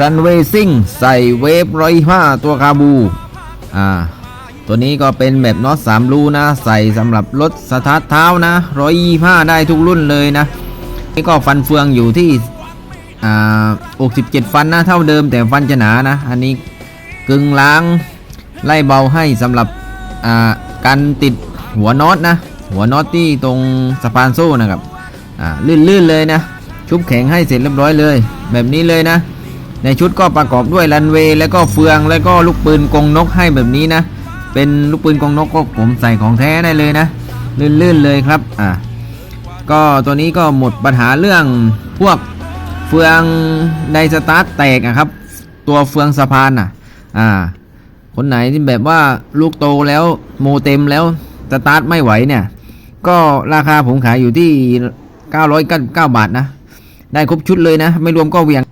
รันเวซิ่งใส่เวฟร้อยห้าตัวคาบู อ่า ตัวนี้ก็เป็นแบบน็อตสามรูนะ ใส่สำหรับรถสตาร์ทเท้านะร้อยยี่ห้าได้ทุกรุ่นเลยนะ นี่ก็ฟันเฟืองอยู่ที่ อ่า67ฟันนะ เท่าเดิมแต่ฟันจะหนานะ อันนี้กึ่งล้างไล่เบาให้สำหรับ อ่า การติดหัวน็อตนะ หัวน็อตที่ตรงสะพานโซ่นะครับ อ่า ลื่นๆเลยนะ ชุบแข็งให้เสร็จเรียบร้อยเลย แบบนี้เลยนะ ในชุดก็ประกอบด้วยรันเวย์แล้วก็เฟืองแล้วก็ลูกปืนกงนกให้แบบนี้นะ เป็นลูกปืนกงนกก็ผมใส่ของแท้ได้เลยนะลื่นๆเลยครับอ่าก็ตัวนี้ก็หมดปัญหาเรื่องพวกเฟืองไดสตาร์ทแตกอะครับ ตัวเฟืองสะพานอะอ่าคนไหนที่แบบว่าลูกโตแล้วโมเต็มแล้วสตาร์ทไม่ไหวเนี่ย ก็ราคาผมขายอยู่ที่ 999 บาทนะ ได้ครบชุดเลยนะ ไม่รวมก็เวียง